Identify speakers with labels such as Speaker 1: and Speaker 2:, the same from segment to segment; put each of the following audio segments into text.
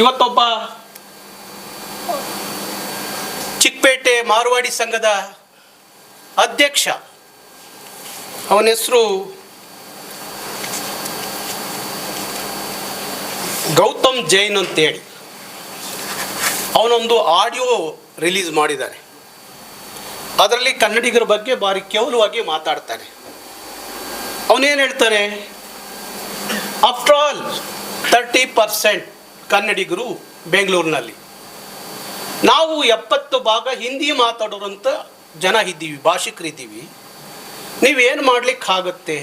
Speaker 1: ಇವತ್ತೊಬ್ಬ ಚಿಕ್ಕಪೇಟೆ ಮಾರ್ವಾಡಿ ಸಂಘದ ಅಧ್ಯಕ್ಷ. ಅವನ ಹೆಸರು ಗೌತಮ್ ಜೈನ್ ಅಂತೇಳಿ. ಅವನೊಂದು ಆಡಿಯೋ ರಿಲೀಸ್ ಮಾಡಿದ್ದಾನೆ ಅದರಲ್ಲಿ ಕನ್ನಡಿಗರ ಬಗ್ಗೆ ಭಾರಿ ಕೇವಲವಾಗಿ ಮಾತಾಡ್ತಾನೆ. ಅವನೇನು ಹೇಳ್ತಾನೆ? ಆಫ್ಟರ್ ಆಲ್ ತರ್ಟಿ ಪರ್ಸೆಂಟ್ ಕನ್ನಡಿಗರು ಬೆಂಗಳೂರಿನಲ್ಲಿ. ನಾವು ಎಪ್ಪತ್ತು ಭಾಗ ಹಿಂದಿ ಮಾತಾಡೋರಂಥ ಜನ ಇದ್ದೀವಿ ಭಾಷಿಕರಿದ್ದೀವಿ ನೀವೇನು ಮಾಡಲಿಕ್ಕಾಗತ್ತೆ?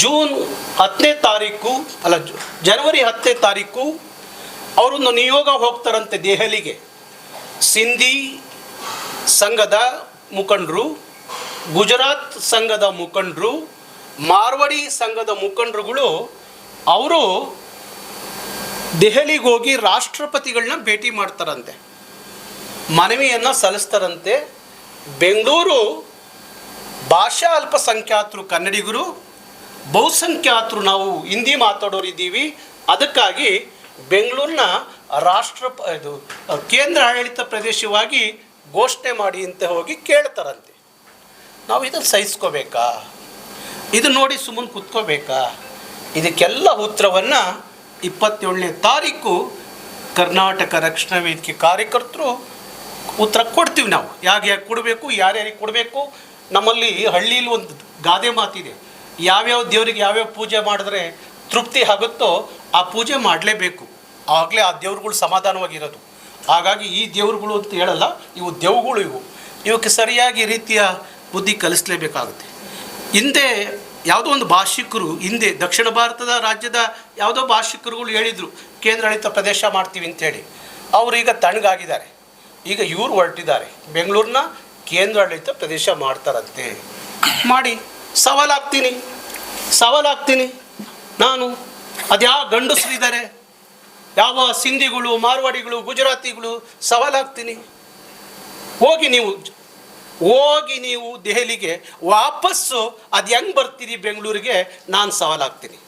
Speaker 1: ಜೂನ್ ಹತ್ತನೇ ತಾರೀಕು, ಅಲ್ಲ ಜನವರಿ ಹತ್ತನೇ ತಾರೀಕು ಅವರೊಂದು ನಿಯೋಗ ಹೋಗ್ತಾರಂತೆ ದೆಹಲಿಗೆ. ಸಿಂಧಿ ಸಂಘದ ಮುಖಂಡರು, ಗುಜರಾತ್ ಸಂಘದ ಮುಖಂಡರು, ಮಾರ್ವಡಿ ಸಂಘದ ಮುಖಂಡರುಗಳು, ಅವರು ದೆಹಲಿಗೆ ಹೋಗಿ ರಾಷ್ಟ್ರಪತಿಗಳನ್ನ ಭೇಟಿ ಮಾಡ್ತಾರಂತೆ. ಮನವಿಯನ್ನು ಸಲ್ಲಿಸ್ತಾರಂತೆ. ಬೆಂಗಳೂರು ಭಾಷಾ ಅಲ್ಪಸಂಖ್ಯಾತರು ಕನ್ನಡಿಗರು, ಬಹುಸಂಖ್ಯಾತರು ನಾವು ಹಿಂದಿ ಮಾತಾಡೋರು ಇದ್ದೀವಿ ಅದಕ್ಕಾಗಿ ಬೆಂಗಳೂರಿನ ರಾಷ್ಟ್ರ ಇದು, ಕೇಂದ್ರ ಆಡಳಿತ ಪ್ರದೇಶವಾಗಿ ಘೋಷಣೆ ಮಾಡಿ ಅಂತ ಹೋಗಿ ಕೇಳ್ತಾರಂತೆ. ನಾವು ಇದನ್ನು ಸಹಿಸ್ಕೋಬೇಕಾ? ಇದು ನೋಡಿ ಸುಮ್ಮನೆ ಕೂತ್ಕೋಬೇಕಾ? ಇದಕ್ಕೆಲ್ಲ ಉತ್ತರವನ್ನು ಇಪ್ಪತ್ತೇಳನೇ ತಾರೀಕು ಕರ್ನಾಟಕ ರಕ್ಷಣಾ ವೇದಿಕೆ ಕಾರ್ಯಕರ್ತರು ಉತ್ತರ ಕೊಡ್ತೀವಿ ನಾವು. ಯಾಕೆ ಯಾಕೆ ಕೊಡಬೇಕು ಯಾರ್ಯಾರಿಗೆ ಕೊಡಬೇಕು, ನಮ್ಮಲ್ಲಿ ಹಳ್ಳಿಲಿ ಒಂದು ಗಾದೆ ಮಾತಿದೆ. ಯಾವ್ಯಾವ ದೇವರಿಗೆ ಯಾವ್ಯಾವ ಪೂಜೆ ಮಾಡಿದ್ರೆ ತೃಪ್ತಿ ಆಗುತ್ತೋ ಆ ಪೂಜೆ ಮಾಡಲೇಬೇಕು. ಆಗಲೇ ಆ ದೇವ್ರುಗಳು ಸಮಾಧಾನವಾಗಿರೋದು. ಹಾಗಾಗಿ ಈ ದೇವ್ರುಗಳು ಅಂತ ಹೇಳಲ್ಲ, ಇವು ದೇವುಗಳು ಇವು. ಇವಕ್ಕೆ ಸರಿಯಾಗಿ ರೀತಿಯ ಬುದ್ಧಿ ಕಲಿಸ್ಲೇಬೇಕಾಗುತ್ತೆ. ಹಿಂದೆ ಯಾವುದೋ ಒಂದು ಭಾಷಿಕರು ಹಿಂದೆ ದಕ್ಷಿಣ ಭಾರತದ ರಾಜ್ಯದ ಯಾವುದೋ ಭಾಷಿಕರುಗಳು ಹೇಳಿದರು ಕೇಂದ್ರಾಡಳಿತ ಪ್ರದೇಶ ಮಾಡ್ತೀವಿ ಅಂತೇಳಿ ಅವರು ಈಗ ತಣ್ಣಗಾಗಿದ್ದಾರೆ. ಈಗ ಇವರು ಹೊರಟಿದ್ದಾರೆ. ಬೆಂಗಳೂರನ್ನ ಕೇಂದ್ರಾಡಳಿತ ಪ್ರದೇಶ ಮಾಡ್ತಾರಂತೆ. ಮಾಡಿ ಸವಾಲಾಗ್ತೀನಿ ಸವಾಲಾಗ್ತೀನಿ ನಾನು ಅದ್ಯಾವ ಗಂಡಸರಿದ್ದಾರೆ. ಯಾವ ಸಿಂಧಿಗಳು, ಮಾರ್ವಾಡಿಗಳು, ಗುಜರಾತಿಗಳು ಸವಾಲಾಗ್ತೀನಿ ಹೋಗಿ ನೀವು ಹೋಗಿ ನೀವು ದೆಹಲಿಗೆ ವಾಪಸ್ಸು ಅದು ಹೆಂಗೆ ಬರ್ತೀರಿ ಬೆಂಗಳೂರಿಗೆ ನಾನು ಸವಾಲಾಗ್ತೀನಿ.